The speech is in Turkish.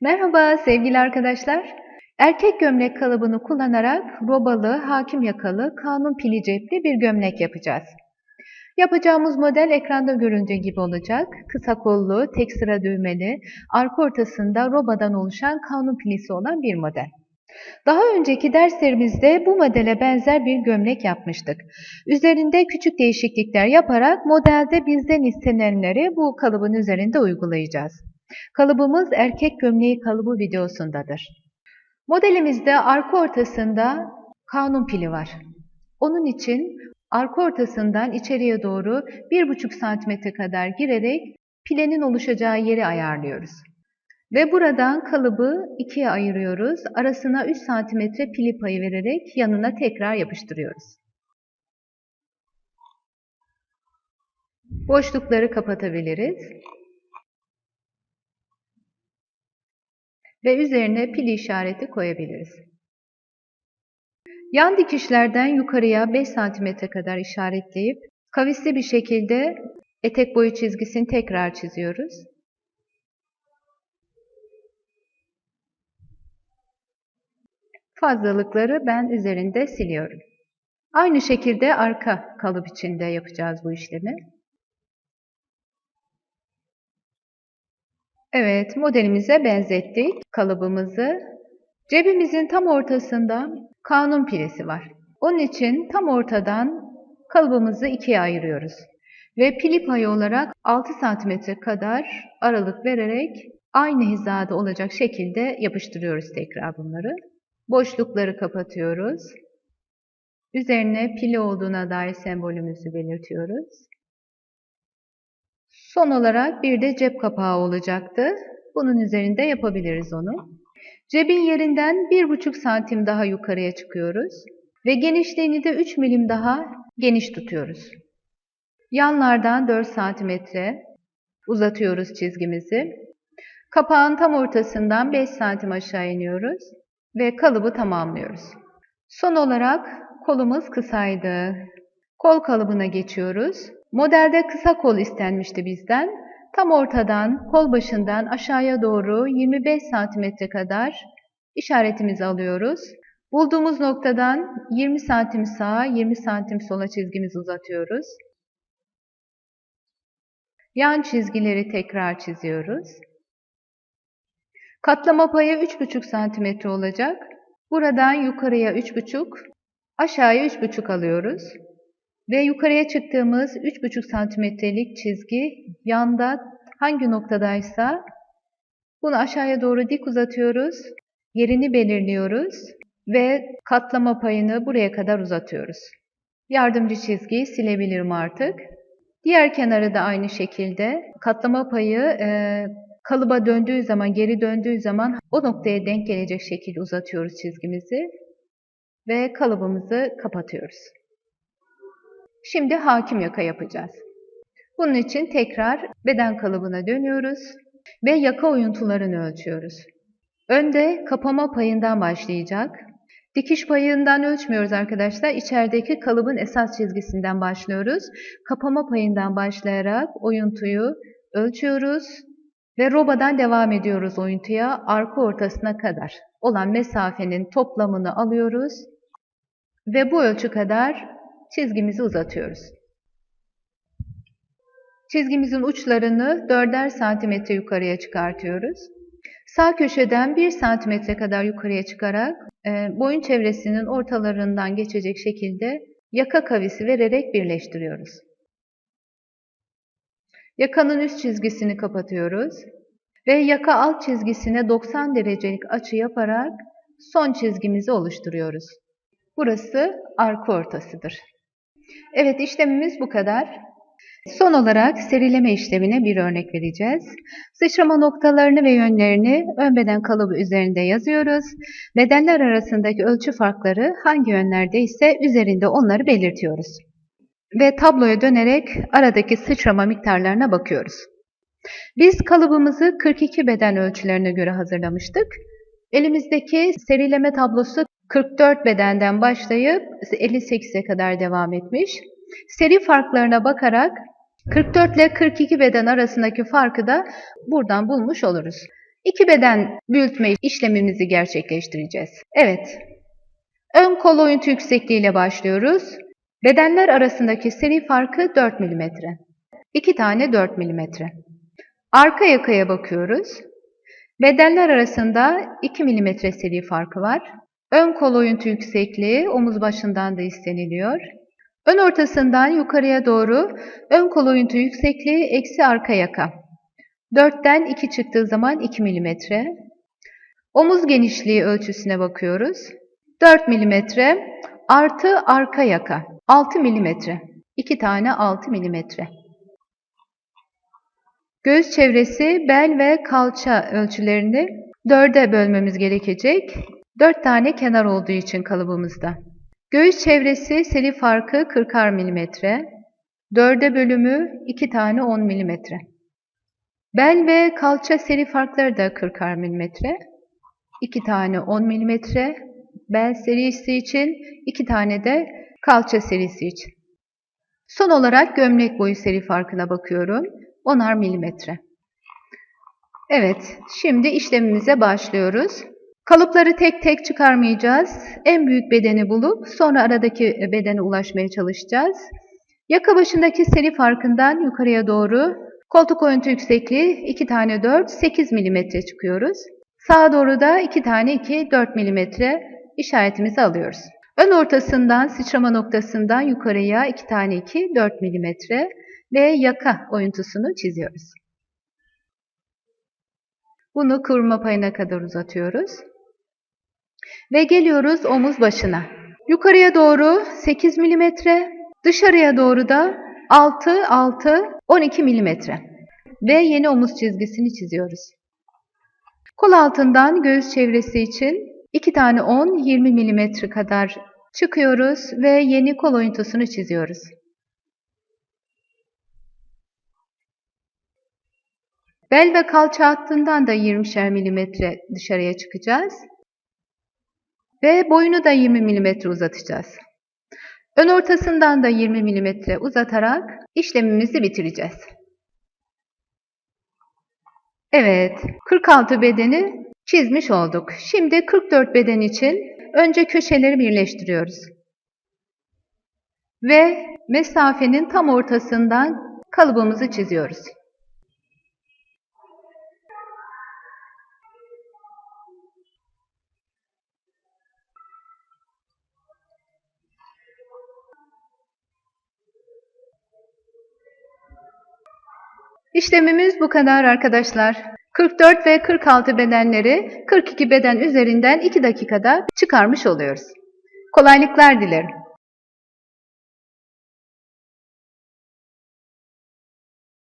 Merhaba sevgili arkadaşlar. Erkek gömlek kalıbını kullanarak robalı, hakim yakalı, kanun pili cepli bir gömlek yapacağız. Yapacağımız model ekranda göründüğü gibi olacak. Kısa kollu, tek sıra düğmeli, arka ortasında robadan oluşan kanun pilisi olan bir model. Daha önceki derslerimizde bu modele benzer bir gömlek yapmıştık. Üzerinde küçük değişiklikler yaparak modelde bizden istenenleri bu kalıbın üzerinde uygulayacağız. Kalıbımız erkek gömleği kalıbı videosundadır. Modelimizde arka ortasında kanun pili var. Onun için arka ortasından içeriye doğru 1,5 santimetre kadar girerek pilenin oluşacağı yeri ayarlıyoruz. Ve buradan kalıbı ikiye ayırıyoruz. Arasına 3 santimetre pili payı vererek yanına tekrar yapıştırıyoruz. Boşlukları kapatabiliriz. Ve üzerine pil işareti koyabiliriz. Yan dikişlerden yukarıya 5 santimetre kadar işaretleyip kavisli bir şekilde etek boyu çizgisini tekrar çiziyoruz. Fazlalıkları ben üzerinde siliyorum. Aynı şekilde arka kalıp içinde yapacağız bu işlemi. Evet, modelimize benzettik kalıbımızı. Cebimizin tam ortasında kanun pilesi var. Onun için tam ortadan kalıbımızı ikiye ayırıyoruz. Ve pili payı olarak 6 cm kadar aralık vererek aynı hizada olacak şekilde yapıştırıyoruz tekrar bunları. Boşlukları kapatıyoruz. Üzerine pili olduğuna dair sembolümüzü belirtiyoruz. Son olarak bir de cep kapağı olacaktı. Bunun üzerinde yapabiliriz onu. Cebin yerinden 1,5 santim daha yukarıya çıkıyoruz. Ve genişliğini de 3 milim daha geniş tutuyoruz. Yanlardan 4 santimetre uzatıyoruz çizgimizi. Kapağın tam ortasından 5 santim aşağı iniyoruz ve kalıbı tamamlıyoruz. Son olarak kolumuz kısaydı. Kol kalıbına geçiyoruz. Modelde kısa kol istenmişti bizden. Tam ortadan, kol başından aşağıya doğru 25 santimetre kadar işaretimizi alıyoruz. Bulduğumuz noktadan 20 santim sağa, 20 santim sola çizgimizi uzatıyoruz. Yan çizgileri tekrar çiziyoruz. Katlama payı 3,5 santimetre olacak. Buradan yukarıya 3,5, aşağıya 3,5 alıyoruz. Ve yukarıya çıktığımız 3,5 santimetrelik çizgi yanda hangi noktadaysa bunu aşağıya doğru dik uzatıyoruz. Yerini belirliyoruz ve katlama payını buraya kadar uzatıyoruz. Yardımcı çizgiyi silebilirim artık. Diğer kenarı da aynı şekilde katlama payı e, kalıba döndüğü zaman, geri döndüğü zaman o noktaya denk gelecek şekilde uzatıyoruz çizgimizi ve kalıbımızı kapatıyoruz. Şimdi hakim yaka yapacağız. Bunun için tekrar beden kalıbına dönüyoruz ve yaka oyuntularını ölçüyoruz. Önde kapama payından başlayacak. Dikiş payından ölçmüyoruz arkadaşlar. İçerideki kalıbın esas çizgisinden başlıyoruz. Kapama payından başlayarak oyuntuyu ölçüyoruz ve robadan devam ediyoruz oyuntuya arka ortasına kadar olan mesafenin toplamını alıyoruz ve bu ölçü kadar çizgimizi uzatıyoruz. Çizgimizin uçlarını 4'er santimetre yukarıya çıkartıyoruz. Sağ köşeden 1 santimetre kadar yukarıya çıkarak e, boyun çevresinin ortalarından geçecek şekilde yaka kavisi vererek birleştiriyoruz. Yakanın üst çizgisini kapatıyoruz ve yaka alt çizgisine 90 derecelik açı yaparak son çizgimizi oluşturuyoruz. Burası arka ortasıdır. Evet işlemimiz bu kadar. Son olarak serileme işlemine bir örnek vereceğiz. Sıçrama noktalarını ve yönlerini ön beden kalıbı üzerinde yazıyoruz. Bedenler arasındaki ölçü farkları hangi yönlerde ise üzerinde onları belirtiyoruz. Ve tabloya dönerek aradaki sıçrama miktarlarına bakıyoruz. Biz kalıbımızı 42 beden ölçülerine göre hazırlamıştık. Elimizdeki serileme tablosu 44 bedenden başlayıp 58'e kadar devam etmiş. Seri farklarına bakarak 44 ile 42 beden arasındaki farkı da buradan bulmuş oluruz. iki beden büyütme işlemimizi gerçekleştireceğiz. Evet. Ön kol oyuntu yüksekliği ile başlıyoruz. Bedenler arasındaki seri farkı 4 mm. 2 tane 4 mm. Arka yakaya bakıyoruz. Bedenler arasında 2 mm seri farkı var. Ön kol oyuntu yüksekliği omuz başından da isteniliyor. Ön ortasından yukarıya doğru ön kol oyuntu yüksekliği eksi arka yaka. 4'ten 2 çıktığı zaman 2 mm. Omuz genişliği ölçüsüne bakıyoruz. 4 mm artı arka yaka 6 mm. 2 tane 6 mm. Göğüs çevresi bel ve kalça ölçülerini 4'e bölmemiz gerekecek. 4 tane kenar olduğu için kalıbımızda. Göğüs çevresi seri farkı 40'ar mm. 4'e bölümü 2 tane 10 mm. Bel ve kalça seri farkları da 40'ar mm. 2 tane 10 mm. Bel serisi için 2 tane de kalça serisi için. Son olarak gömlek boyu seri farkına bakıyorum. 10'ar milimetre. Evet, şimdi işlemimize başlıyoruz. Kalıpları tek tek çıkarmayacağız. En büyük bedeni bulup sonra aradaki bedene ulaşmaya çalışacağız. Yaka başındaki seri farkından yukarıya doğru koltuk oyuntu yüksekliği 2 tane 4, 8 mm çıkıyoruz. Sağa doğru da 2 tane 2, 4 mm işaretimizi alıyoruz. Ön ortasından sıçrama noktasından yukarıya 2 tane 2, 4 mm ve yaka oyuntusunu çiziyoruz. Bunu kıvrılma payına kadar uzatıyoruz. Ve geliyoruz omuz başına. Yukarıya doğru 8 mm, dışarıya doğru da 6, 6, 12 mm. Ve yeni omuz çizgisini çiziyoruz. Kol altından göğüs çevresi için 2 tane 10, 20 mm kadar çıkıyoruz ve yeni kol oyuntusunu çiziyoruz. Bel ve kalça hattından da 20'şer mm dışarıya çıkacağız. Ve boyunu da 20 mm uzatacağız. Ön ortasından da 20 mm uzatarak işlemimizi bitireceğiz. Evet, 46 bedeni çizmiş olduk. Şimdi 44 beden için önce köşeleri birleştiriyoruz. Ve mesafenin tam ortasından kalıbımızı çiziyoruz. İşlemimiz bu kadar arkadaşlar. 44 ve 46 bedenleri 42 beden üzerinden 2 dakikada çıkarmış oluyoruz. Kolaylıklar dilerim.